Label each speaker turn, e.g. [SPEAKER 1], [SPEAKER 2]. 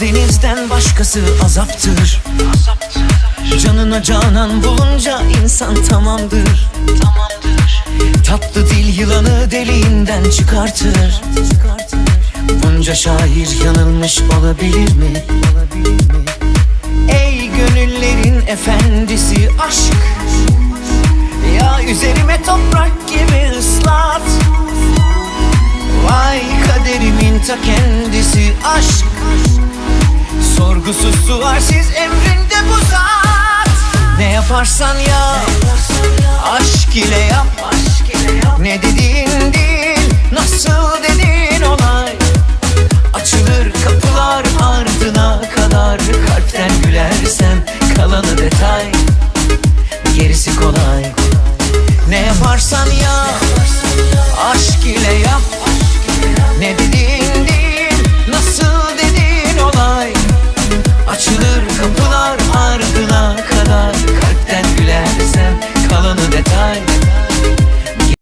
[SPEAKER 1] denizden başkası azaptır. Canına canan bulunca insan tamamdır. Tatlı dil yılanı deliğinden çıkartır. Bunca şair yanılmış olabilir mi? Ey gönüllerin efendisi aşk. Ya üzerime toprak gibi ıslat. Vay kaderimin ta kendisi aşk Sorgusuz sualsiz emrinde bu zat. Ne yaparsan yap Aşk ile yap. Ne dediğin değil Nasıl dediğin olay. Açılır kapılar ardına kadar. Kalpten gülersen kalanı detay. Gerisi kolay. Ne yaparsan yap Aşk ile yap. Ne dediğin sen. Kalanı detay